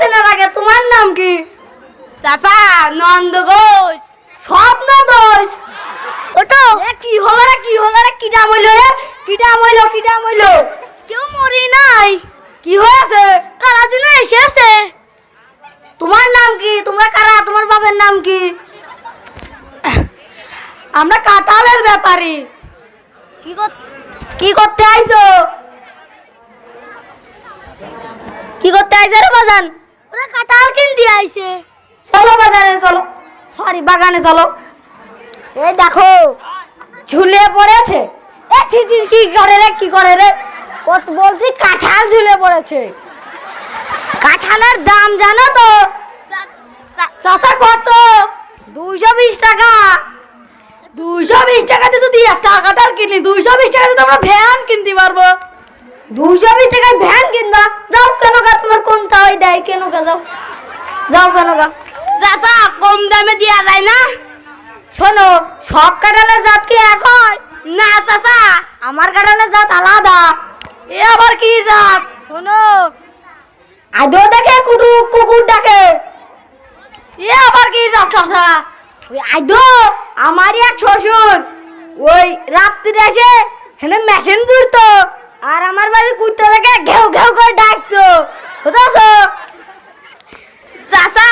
চেনার আগে তোমার নাম কি? চাচা, নন্দ ঘোষ, স্বপ্ন দোষ ওটো কি হলো রে, কি হলো রে কিটা মইলো রে? কিটা মইলো কিটা মইলো কেউ মরি নাই। কি হয়েছে? কারা যেন এসেছে? তোমার নাম কি? তোমরা কারা? তোমার বাবার নাম কি? আমরা কাঁঠালের ব্যাপারী। কি কি করতে আইছো? কি করতে আইছো রে বাজান? ওরা কাঁঠাল কিনতে আইছে। চলো বাজারে চলো। সরি বাগানে চলো। এই দেখো ঝুলে পড়েছে। এ ছি ছি, কি করে রে কি করে রে? কত বলছি কাঁঠাল ঝুলে পড়েছে। কাঁঠালের দাম জানো তো? চাচা কত? দুইশো বিশ টাকা। দুইশো বিশ টাকাতে যদি একটা কাঁঠাল কিনি দুইশো বিশ টাকাতে তো আমরা ভ্যান কিনতে পারব। দুইশো বিশ টাকায় ভ্যান কিনবা। যাও কেন গা তোমার কোনটা ওই দেয়? কেন গা যাও? যাও কেন গা? চাচা কম দামে দেওয়া যায় না? শোনো সব কাঁঠালের জাত কি এক হয়? না চাচা। আমার কাঁঠালের জাত আলাদা। এ আবার কি জাত? শোনো আদৌ দেখে কুটু কুকুর ডাকে। এ আবার কি জাত চাচা? ওই আদৌ আমারই এক শ্বশুর। ওই রাত্রিরে এসে হেনে মেশিন জুড়তো আর আমার বাড়ির কুত্তা দেখে ঘেউ ঘেউ করে ডাকতো। বুঝতেছ চাচা,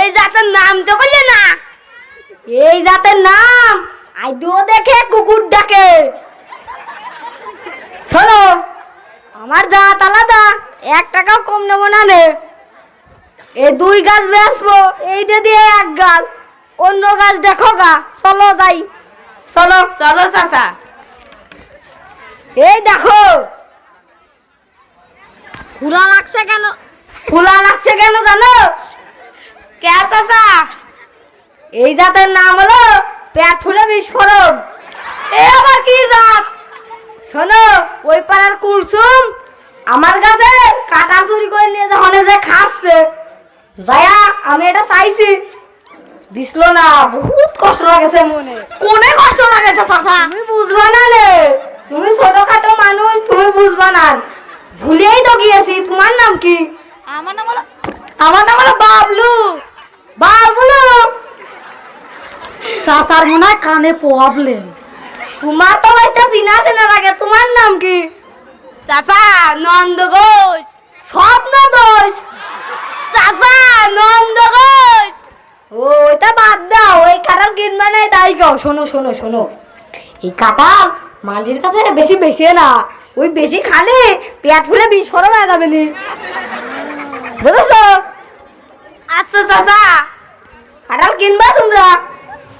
এই জাতের নাম তো করলে না। এই জাতের নাম আইদুও দেখে, কুকুর ডাকে শোনো, আমার জাত আলাদা, এক টাকাও কম নেব না রে এই দুই গাছ বেচবো, এইটা দিয়ে এক গাছ, অন্য গাছ দেখো গা, চলো যাই। চলো চলো, চাচা। এই দেখো। ফুলা লাগছে কেন? ফুলা লাগছে কেন জানো? কে এই জাতের নাম হলো পেট ফুলে বিস্ফোরণ। এ আবার কি জাত? শোনো ওই পাড়ার কুলসুম আমার কাছে কাটা চুরি করে নিয়ে যখন যে খাচ্ছে যায়া আমি এটা চাইছি। দিছিল না বহুত কষ্ট লাগেছে মনে। কোনে কষ্ট লাগেছে চাচা? তুমি বুঝবা না রে তুমি ছোটখাটো মানুষ তুমি বুঝবা না। ভুলেই তো গিয়েছি তোমার নাম কি? আমার নাম হলো আমার নাম হলো বাবলু। বাবলু! চাচার মনে হয় কানে প্রবলেম তোমার তো হয়তো চিনা চেনা লাগে তোমার নাম কি? চাচা। নন্দ ঘোষ স্বপ্ন দোষ। চাচা। নন্দ ঘোষ ও এটা বাদ দাও ওই কাঁঠাল কিনবে না তাই কও। শোনো শোনো শোনো। এই কাঁঠাল মাঝির কাছে বেশি বেশি না। ওই বেশি খালে পেট ফুলে বিস্ফোরণ হয়ে যাবে নি। বুঝেছ? আচ্ছা চাচা। কাঁঠাল কিনবা তোমরা?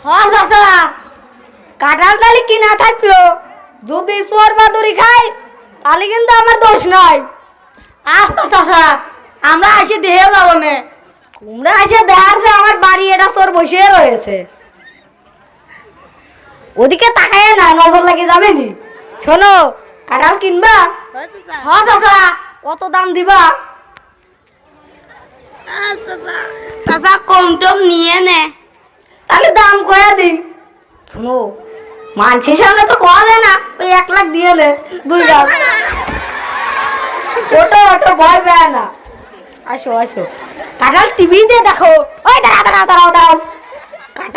হ্যাঁ চাচা। কাঁঠাল তাহলে কিনা থাকল। যদি চোর বাদুরি খাই তাহলে কিন্তু আমার দোষ নয় আচ্ছা চাচা। আমরা এসে দেহে যাব না। তোমরা এসে দেখাচ্ছে আমার বাড়ি এটা চোর বসে রয়েছে। ওদিকে তাকায় না, নজর লাগে যাবে নি। শোনো, কাঁঠাল কিনবা? হ্যাঁ চাচা, কত দাম দিবা? চাচা, কম টম নিয়ে নে। তাহলে দাম কয়া দিই। শোনো, মানসির সামনে তো কয়া যায় না, ওই এক লাখ দিয়ে নে, দুই লাখ। ওটো ওটো ভয় পেয় না। আসো আসো। কাঁঠাল টিভিতে দেখো। ওই দাঁড়া দাঁড়াও দাঁড়াও দাঁড়াও।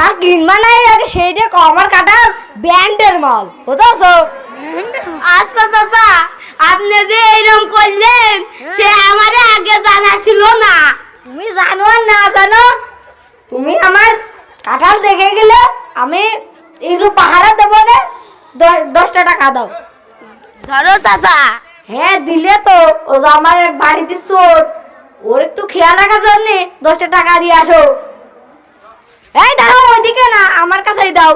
কাঁঠাল কিনবা নাই আগে সেইটা কো আমার কাঁঠাল ব্যান্ডের মাল বুঝছ? আচ্ছা চাচা আপনি যে এরকম করলেন সে আমারে আগে জানা ছিল না। তুমি জানো আর না জানো? তুমি আমার কাঁঠাল দেখে গেলে আমি একটু পাহাড়ে দেবো না? দশটা টাকা দাও। ধরো চাচা হ্যাঁ দিলে তো ও আমার বাড়িতে চোর ওর একটু খেয়াল রাখার জন্য দশটা টাকা দিয়ে আসো। এই দাঁড়াও ওইদিকে না আমার কাছেই দাও।